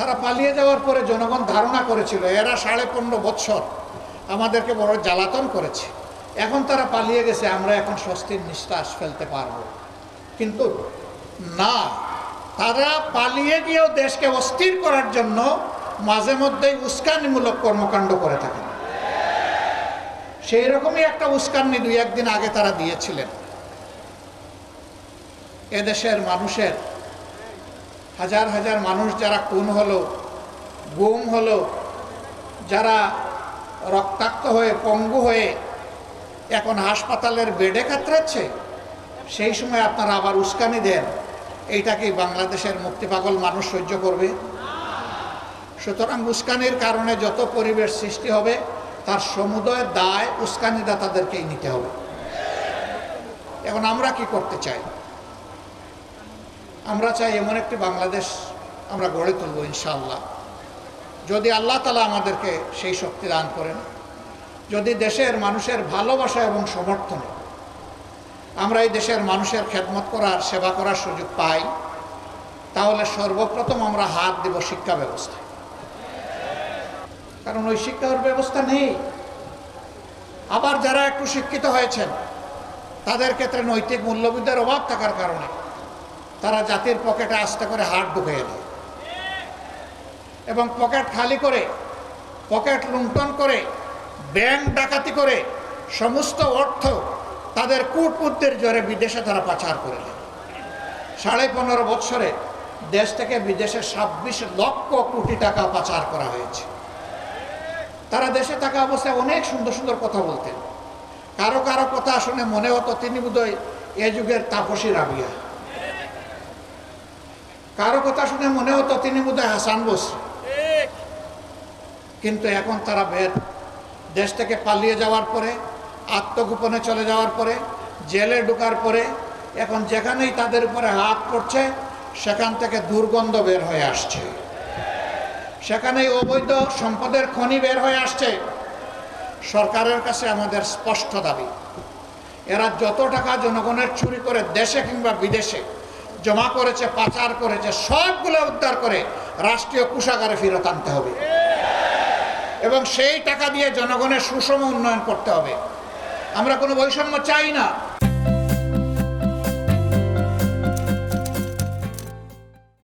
তারা পালিয়ে যাওয়ার পরে জনগণ ধারণা করেছিল, এরা সাড়ে পনেরো বৎসর আমাদেরকে বড় জ্বালাতন করেছে। এখন তারা পালিয়ে গেছে, আমরা এখন স্বস্তির নিঃশ্বাস ফেলতে পারব। কিন্তু না, তারা পালিয়ে গিয়েও দেশকে অস্থির করার জন্য মাঝে মধ্যেই উস্কানিমূলক কর্মকাণ্ড করে থাকেন সেই রকমই একটা উস্কানি দুই একদিন আগে তারা দিয়েছিলেন। এদেশের মানুষের হাজার হাজার মানুষ যারা খুন হলো, গুম হলো, যারা রক্তাক্ত হয়ে, পঙ্গু হয়ে এখন হাসপাতালের বেডে কাতরাচ্ছে, সেই সময় আপনারা আবার উস্কানি দেন। এইটা কি বাংলাদেশের মুক্তিপাগল মানুষ সহ্য করবে? সুতরাং উস্কানির কারণে যত পরিবেশ সৃষ্টি হবে, তার সমুদয় দায় উস্কানিদাতাদেরকেই নিতে হবে। এখন আমরা কি করতে চাই? আমরা চাই এমন একটি বাংলাদেশ আমরা গড়ে তুলব, ইনশাআল্লাহ। যদি আল্লাহ তালা আমাদেরকে সেই শক্তি দান করেন, যদি দেশের মানুষের ভালোবাসা এবং সমর্থনে, আমরা এই দেশের মানুষের খেদমত করার, সেবা করার সুযোগ পাই, তাহলে সর্বপ্রথম আমরা হাত দেব শিক্ষা ব্যবস্থায়। কারণ ওই শিক্ষার ব্যবস্থা নেই। আবার যারা একটু শিক্ষিত হয়েছেন, তাদের ক্ষেত্রে নৈতিক মূল্যবোধের অভাব থাকার কারণে তারা জাতির পকেটে আস্তে করে হাত ঢুকিয়ে দেয়। এবং পকেট খালি করে, পকেট লুণ্ঠন করে, ব্যাংক ডাকাতি করে, সমস্ত অর্থ তাদের কূটপুত্রের জোরে বিদেশে তারা পাচার করে দেয়। সাড়ে পনেরো বৎসরে দেশ থেকে বিদেশে ছাব্বিশ লক্ষ কোটি টাকা পাচার করা হয়েছে। তারা দেশে থাকা অবস্থায় অনেক সুন্দর সুন্দর কথা বলতেন। কারও কারও কথা শুনে মনে হতো তিনি বোধহয় এ যুগের তাপসী রাবিয়া। কারও কথা শুনে মনে হতো তিনি বোধহয় হাসান বোস। কিন্তু এখন তারা বের। দেশ থেকে পালিয়ে যাওয়ার পরে, আত্মগোপনে চলে যাওয়ার পরে, জেলে ঢোকার পরে, এখন যেখানেই তাদের উপরে হাত পড়ছে, সেখান থেকে দুর্গন্ধ বের হয়ে আসছে। সেখানেই অবৈধ সম্পদের খনি বের হয়ে আসছে। সরকারের কাছে আমাদের স্পষ্ট দাবি, এরা যত টাকা জনগণের চুরি করে দেশে কিংবা বিদেশে জমা করেছে, পাচার করেছে, সবগুলো উদ্ধার করে রাষ্ট্রীয় কুষাগারে ফেরত আনতে হবে। এবং সেই টাকা দিয়ে জনগণের সুষম উন্নয়ন করতে হবে। আমরা কোনো বৈষম্য চাই না।